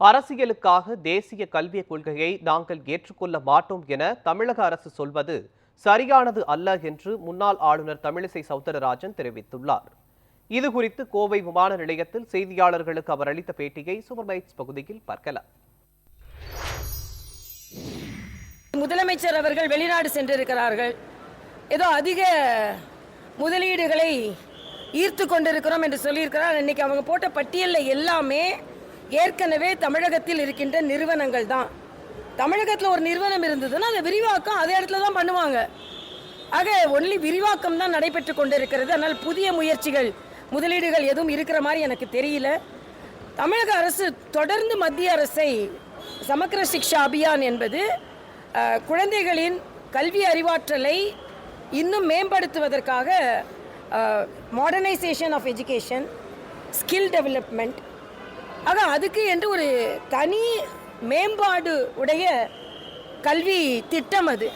அரசியலுக்காக தேசிய கல்விக் கொள்கையை நாங்கள் ஏற்றுக்கொள்ள மாட்டோம் என தமிழக அரசு சொல்வது சரியானது அல்ல என்று முன்னாள் ஆளுநர் தமிழிசை சவுந்தரராஜன் தெரிவித்துள்ளார். இது குறித்து கோவை விமான நிலையத்தில் செய்தியாளர்களுக்கு அவர் அளித்த பேட்டியை சூப்பர்மைட்ஸ் பகுதியில் பார்க்கலாம். முதலமைச்சர் அவர்கள் வெளிநாடு சென்றிருக்கிறார்கள். ஏதோ அதிக முதலீடுகளை ஈர்த்து கொண்டிருக்கிறோம் என்று சொல்லியிருக்கிறார். இன்னைக்கு அவங்க போட்ட பட்டியலில் எல்லாமே ஏற்கனவே தமிழகத்தில் இருக்கின்ற நிறுவனங்கள் தான். தமிழகத்தில் ஒரு நிறுவனம் இருந்ததுன்னா அந்த விரிவாக்கம் அதே இடத்துல தான் பண்ணுவாங்க. ஆக ஒன்லி விரிவாக்கம் தான் நடைபெற்று கொண்டிருக்கிறது. அதனால் புதிய முயற்சிகள் முதலீடுகள் எதுவும் இருக்கிற மாதிரி எனக்கு தெரியல. தமிழக அரசு தொடர்ந்து மத்திய அரசை சமக்கர சிக்ஷா அபியான் என்பது குழந்தைகளின் கல்வி அறிவாற்றலை இன்னும் மேம்படுத்துவதற்காக modernisation of education skill development ஆக அதுக்கு என்று ஒரு தனி மேம்பாடு உடைய கல்வி திட்டம் அது.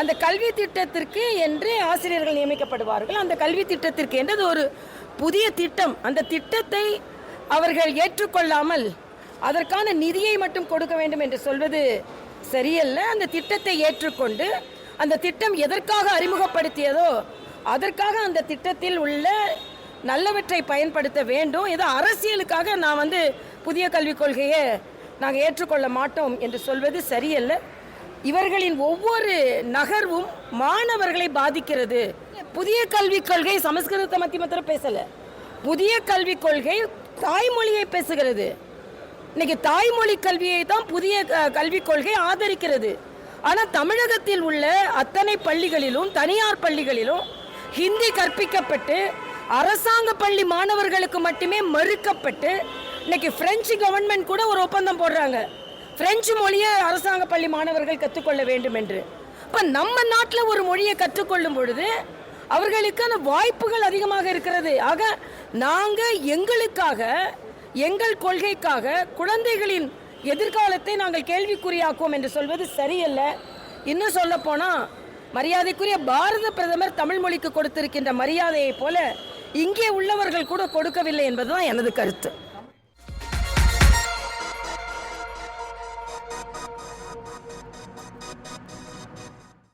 அந்த கல்வி திட்டத்திற்கு என்று ஆசிரியர்கள் நியமிக்கப்படுவார்கள். அந்த கல்வி திட்டத்திற்கு என்றது ஒரு புதிய திட்டம். அந்த திட்டத்தை அவர்கள் ஏற்றுக்கொள்ளாமல் அதற்கான நிதியை மட்டும் கொடுக்க வேண்டும் என்று சொல்வது சரியல்ல. அந்த திட்டத்தை ஏற்றுக்கொண்டு அந்த திட்டம் எதற்காக அறிமுகப்படுத்தியதோ அதற்காக அந்த திட்டத்தில் உள்ள நல்லவற்றை பயன்படுத்த வேண்டும். ஏதோ அரசியலுக்காக நான் வந்து புதிய கல்விக் கொள்கையை நாங்கள் ஏற்றுக்கொள்ள மாட்டோம் என்று சொல்வது சரியல்ல. இவர்களின் ஒவ்வொரு நகர்வும் மாணவர்களை பாதிக்கிறது. புதிய கல்விக் கொள்கை சமஸ்கிருதத்தை மத்தி மாத்திரம் பேசல. புதிய கல்விக் கொள்கை தாய்மொழியை பேசுகிறது. இன்னைக்கு தாய்மொழி கல்வியை தான் புதிய கல்விக் கொள்கை ஆதரிக்கிறது. ஆனால் தமிழகத்தில் உள்ள அத்தனை பள்ளிகளிலும் தனியார் பள்ளிகளிலும் ஹிந்தி கற்பிக்கப்பட்டு அரசாங்க பள்ளி மாணவர்களுக்கு மட்டுமே மறுக்கப்பட்டு இன்னைக்கு பிரெஞ்சு கவர்மெண்ட் கூட ஒரு ஒப்பந்தம் போடுறாங்க. பிரெஞ்சு மொழியை அரசாங்க பள்ளி மாணவர்கள் கற்றுக்கொள்ள வேண்டும் என்று. இப்போ நம்ம நாட்டில் ஒரு மொழியை கற்றுக்கொள்ளும் பொழுது அவர்களுக்கான வாய்ப்புகள் அதிகமாக இருக்கிறது. ஆக நாங்கள் எங்களுக்காக எங்கள் கொள்கைக்காக குழந்தைகளின் எதிர்காலத்தை நாங்கள் கேள்விக்குறியாக்குவோம் என்று சொல்வது சரியல்ல. இன்னும் சொல்ல போனால் மரியாதைக்குரிய பாரத பிரதமர் தமிழ் மொழிக்கு கொடுத்திருக்கின்ற மரியாதையைப் போல இங்கே உள்ளவர்கள் கூட கொடுக்கவில்லை என்பதுதான் எனது கருத்து.